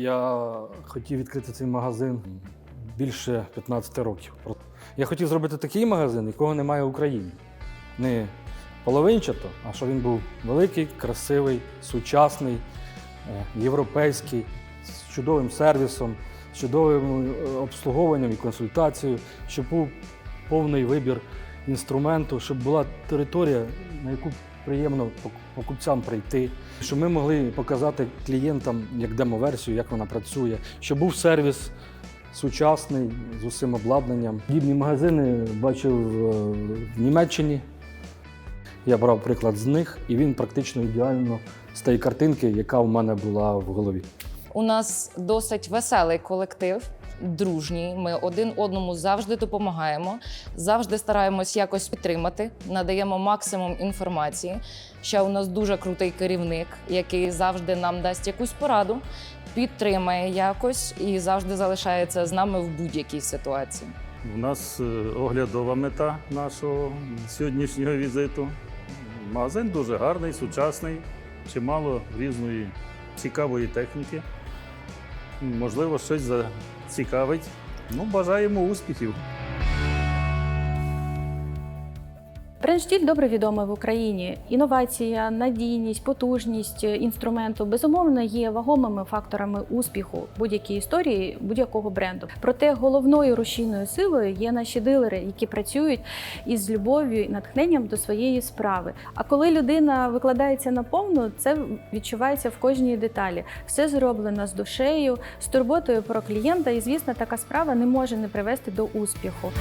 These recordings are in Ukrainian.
Я хотів відкрити цей магазин більше 15 років. Я хотів зробити такий магазин, якого немає в Україні. Не половинчато, а щоб він був великий, красивий, сучасний, е, європейський, з чудовим сервісом, з чудовим е, обслуговуванням і консультацією, щоб був повний вибір інструменту, щоб була територія, на яку приємно пок- покупцям прийти, щоб ми могли показати клієнтам як демоверсію, як вона працює, щоб був сервіс сучасний з усім обладнанням. Подібні магазини бачив е, в Німеччині. Я брав приклад з них, і він практично ідеально з тієї картинки, яка в мене була в голові. У нас досить веселий колектив, дружній. Ми один одному завжди допомагаємо, завжди стараємось якось підтримати, надаємо максимум інформації. Ще у нас дуже крутий керівник, який завжди нам дасть якусь пораду, підтримає якось і завжди залишається з нами в будь-якій ситуації. У нас е, оглядова мета нашого сьогоднішнього візиту. Магазин дуже гарний, сучасний, чимало різної цікавої техніки. Можливо, щось зацікавить. Ну, бажаємо успіхів. Бренд «Штіль» добре відомий в Україні. Інновація, надійність, потужність інструменту безумовно є вагомими факторами успіху будь-якої історії будь-якого бренду. Проте головною рушійною силою є наші дилери, які працюють із любов'ю і натхненням до своєї справи. А коли людина викладається наповну, це відчувається в кожній деталі. Все зроблено з душею, з турботою про клієнта, і звісно, така справа не може не привести до успіху.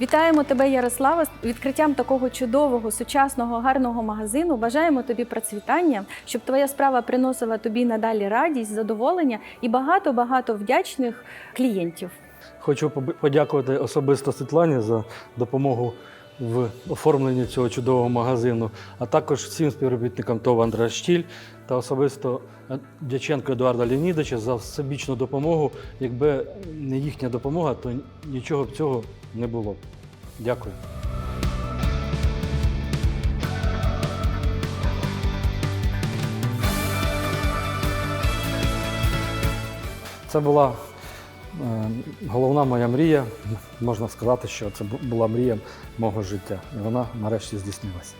Вітаємо тебе, Ярослава, з відкриттям такого чудового, сучасного, гарного магазину. Бажаємо тобі процвітання, щоб твоя справа приносила тобі надалі радість, задоволення і багато-багато вдячних клієнтів. Хочу подякувати особисто Світлані за допомогу в оформленні цього чудового магазину, а також всім співробітникам ТОВ Андреа Штіль та особисто Дяченко Едуарда Леонідовича за всебічну допомогу. Якби не їхня допомога, то нічого б цього не було. Дякую. Це була головна моя мрія. Можна сказати, що це була мрія мого життя. І вона нарешті здійснилася.